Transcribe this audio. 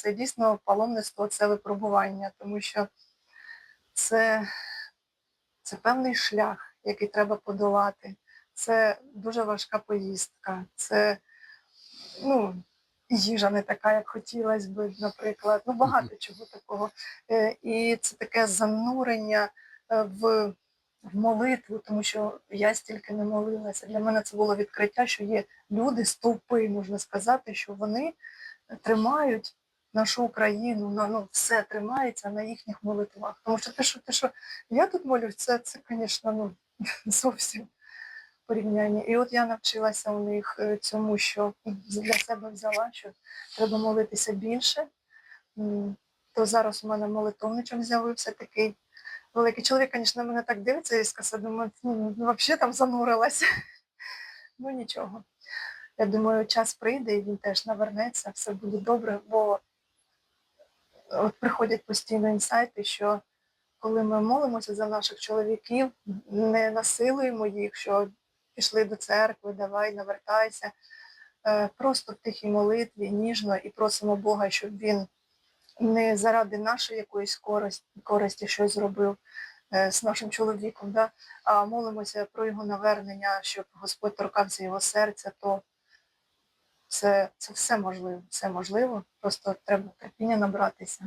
це дійсно паломництво, це випробування, тому що це, це певний шлях, який треба подолати. Це дуже важка поїздка. Це ну, їжа не така, як хотілося би, наприклад. Ну, багато чого такого. Е, І це таке занурення е, в, в молитву, тому що я стільки не молилася. Для мене це було відкриття, що є люди, стовпи, можна сказати, що вони тримають нашу Україну, на ну все тримається на їхніх молитвах. Тому що те, що те, що я тут молюсь, це, це, звісно, ну зовсім порівняння. І от я навчилася у них е, цьому, що для себе взяла, що треба молитися більше. То зараз у мене молитовничок з'явився такий великий чоловік, звісно, мене так дивиться і сказав, думаю, ну, взагалі там занурилася. Ну нічого. Я думаю, час прийде і він теж навернеться, все буде добре, бо от приходять постійно інсайти, що коли ми молимося за наших чоловіків, не насилуємо їх, що пішли до церкви, давай, навертайся. Е, Просто в тихій молитві, ніжно і просимо Бога, щоб він не заради нашої якоїсь користі, користі щось зробив е, з нашим чоловіком, да? а молимося про його навернення, щоб Господь торкався його серця, то це, це все можливо, все можливо, просто треба терпіння набратися.